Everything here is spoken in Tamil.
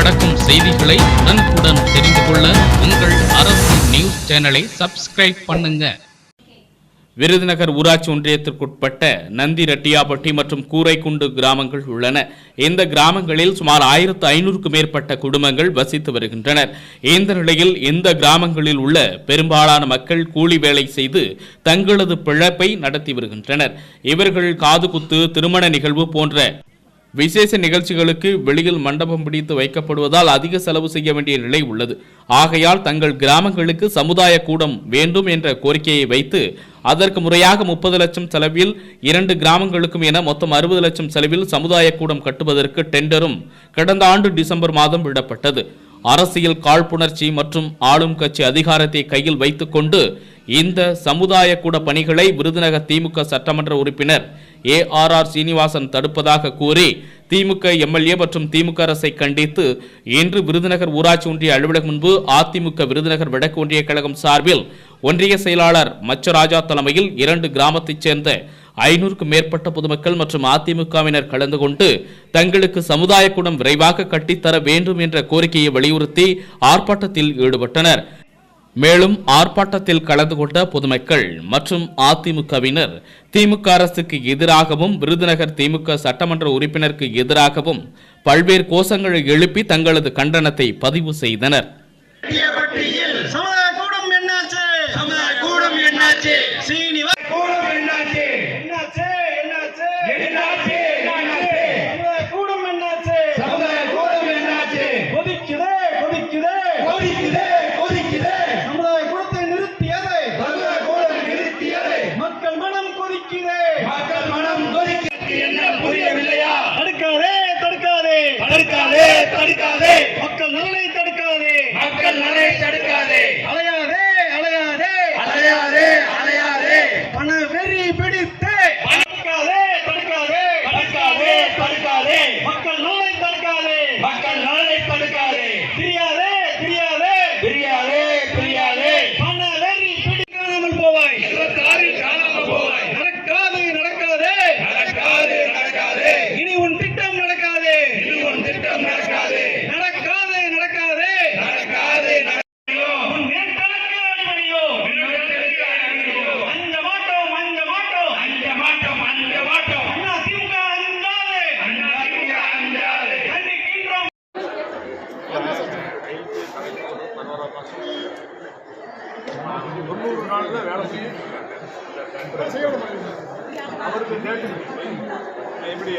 நடக்கும் செய்திகளை உடனுக்குடன் தெரிந்து கொள்ள உங்கள் அரசு நியூஸ் சேனலை சப்ஸ்கிரைப் பண்ணுங்க. விருதுநகர் ஊராட்சி ஒன்றியத்திற்குட்பட்ட நந்தி ரெட்டியாப்பட்டி மற்றும் கூரைக்குண்டு கிராமங்கள் உள்ளன. இந்த கிராமங்களில் சுமார் ஆயிரத்து ஐநூறுக்கும் மேற்பட்ட குடும்பங்கள் வசித்து வருகின்றனர். இந்த நிலையில் இந்த கிராமங்களில் உள்ள பெரும்பாலான மக்கள் கூலி வேலை செய்து தங்களது பிழப்பை நடத்தி வருகின்றனர். இவர்கள் காதுகுத்து திருமண நிகழ்வு போன்ற விசேஷ நிகழ்ச்சிகளுக்கு வெளியில் மண்டபம் பிடித்து வைக்கப்படுவதால் அதிக செலவு செய்ய வேண்டிய நிலை உள்ளது. ஆகையால் தங்கள் கிராமங்களுக்கு சமுதாய கூடம் வேண்டும் என்ற கோரிக்கையை வைத்து அதற்கு முறையாக முப்பது லட்சம் செலவில் இரண்டு கிராமங்களுக்கும் என மொத்தம் அறுபது லட்சம் செலவில் சமுதாய கூடம் கட்டுவதற்கு டெண்டரும் கடந்த ஆண்டு டிசம்பர் மாதம் விடப்பட்டது. அரசியல் காழ்ப்புணர்ச்சி மற்றும் ஆளும் கட்சி அதிகாரத்தை கையில் வைத்துக்கொண்டு இந்த சமுதாய கூட பணிகளை விருதுநகர் திமுக சட்டமன்ற உறுப்பினர் ஏ ஆர் ஆர் சீனிவாசன் தடுப்பதாக கூறி திமுக எம்எல்ஏ மற்றும் திமுக அரசை கண்டித்து இன்று விருதுநகர் ஊராட்சி ஒன்றிய அலுவலகம் முன்பு அதிமுக விருதுநகர் வடக்கு ஒன்றிய கழகம் சார்பில் ஒன்றிய செயலாளர் மச்சராஜா தலைமையில் இரண்டு கிராமத்தைச் சேர்ந்த ஐநூறுக்கும் மேற்பட்ட பொதுமக்கள் மற்றும் அதிமுகவினர் கலந்து கொண்டு தங்களுக்கு சமுதாய கூடம் விரைவாக கட்டித்தர வேண்டும் என்ற கோரிக்கையை வலியுறுத்தி ஆர்ப்பாட்டத்தில் ஈடுபட்டனர். மேலும் ஆர்ப்பாட்டத்தில் கலந்து கொண்ட பொதுமக்கள் மற்றும் அதிமுகவினர் திமுக அரசுக்கு எதிராகவும் விருதுநகர் திமுக சட்டமன்ற உறுப்பினருக்கு எதிராகவும் பல்வேறு கோஷங்களை எழுப்பி தங்களது கண்டனத்தை பதிவு செய்தனர். என்ன புரியவில்லையா தடுக்காதே தடுக்காதே. தடுக்காதே தடுக்காதே. தொண்ணூறு நாளில் வேலை செய்யும் அவருக்கு டேட்டு எப்படி